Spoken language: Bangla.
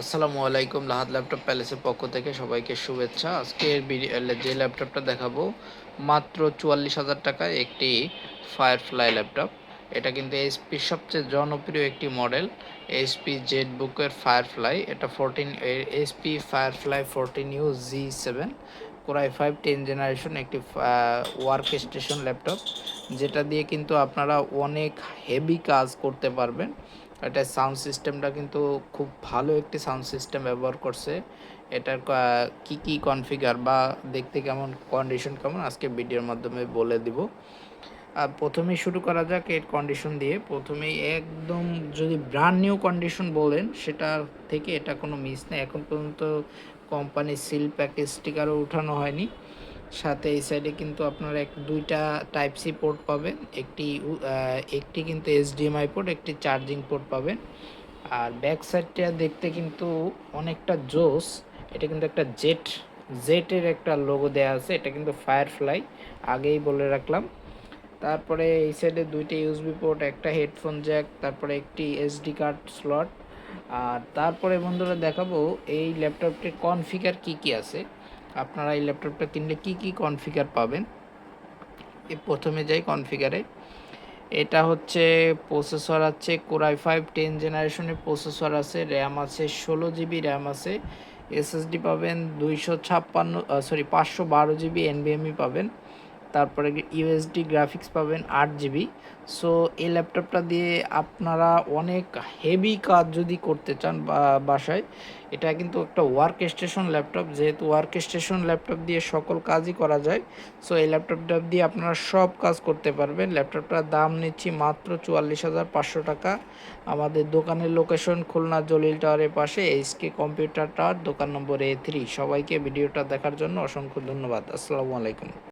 আসসালামু আলাইকুম, লাহাদ ল্যাপটপ প্যালেসের পক্ষ থেকে সবাইকে শুভেচ্ছা। আজকে যে ল্যাপটপটা দেখাবো, মাত্র চুয়াল্লিশ হাজার টাকায় একটি ফায়ারফ্লাই ল্যাপটপ। এটা কিন্তু এইচপির সবচেয়ে জনপ্রিয় একটি মডেল এইচপি জেড বুকের ফায়ারফ্লাই এটা fourteen HP Firefly fourteen U G seven core i five ten generation একটি ওয়ার্ক স্টেশন ল্যাপটপ, যেটা দিয়ে কিন্তু আপনারা অনেক হেভি কাজ করতে পারবেন। এটা সাউন্ড সিস্টেমটা কিন্তু খুব ভালো একটি সাউন্ড সিস্টেম ব্যবহার করছে। এটার কি কি কনফিগার বা দেখতে কেমন কন্ডিশন কেমন আজকে ভিডিওর মাধ্যমে বলে দিব। আর প্রথমেই শুরু করা যাক এর কন্ডিশন দিয়ে। প্রথমেই একদম যদি ব্র্যান্ড নিউ কন্ডিশন বলেন সেটা থেকে এটা কোনো মিস নেই। এখন পর্যন্ত কোম্পানি সিল প্যাকেজ স্টিকারও উঠানো হয়নি। সাথে এই সাইডে কিন্তু আপনারা এক, দুইটা টাইপ সি পোর্ট পাবেন। একটি একটি কিন্তু এইচডিএমআই পোর্ট একটি চার্জিং পোর্ট পাবেন। আর ব্যাক সাইডটা দেখতে কিন্তু অনেকটা জোস। এটা কিন্তু একটা জেট জেটের একটা লোগো দেওয়া আছে। এটা কিন্তু ফায়ারফ্লাই আগেই বলে রাখলাম। তারপরে এই সাইডে দুইটা ইউএসবি পোর্ট একটা হেডফোন জ্যাক তারপরে একটি এসডি কার্ড স্লট আর তারপরে বন্ধুরা দেখাবো, এই ল্যাপটপটির কনফিগার কি কি আছে। আপনারা এই ল্যাপটপটা কিনলে কি কি কনফিগার পাবেন? এ প্রথমে যাই কনফিগারে। এটা হচ্ছে প্রসেসর আছে, কোরাই ফাইভ টেন জেনারেশনের প্রসেসর আছে, র্যাম আছে, ষোলো জিবি র্যাম আছে, এসএসডি পাবেন দুইশো ছাপ্পান্ন সরি, পাঁচশো বারো জিবি এনবিএমই পাবেন। তারপরে ইউএসডি গ্রাফিক্স পাবেন আট জিবি সো এই ল্যাপটপটা দিয়ে আপনারা অনেক হেভি কাজ যদি করতে চান বাসায়, এটা কিন্তু একটা ওয়ার্ক স্টেশন ল্যাপটপ যেহেতু ওয়ার্ক স্টেশন ল্যাপটপ দিয়ে সকল কাজই করা যায় সো এই ল্যাপটপটা দিয়ে আপনারা সব কাজ করতে পারবেন। ল্যাপটপটার দাম নিচ্ছি মাত্র চুয়াল্লিশ হাজার পাঁচশো টাকা। আমাদের দোকানের লোকেশন খুলনা জলিল টাওয়ারের পাশে এইচকে কম্পিউটার টাওয়ার দোকান নম্বর এ থ্রি সবাইকে ভিডিওটা দেখার জন্য অসংখ্য ধন্যবাদ। আসসালামু আলাইকুম।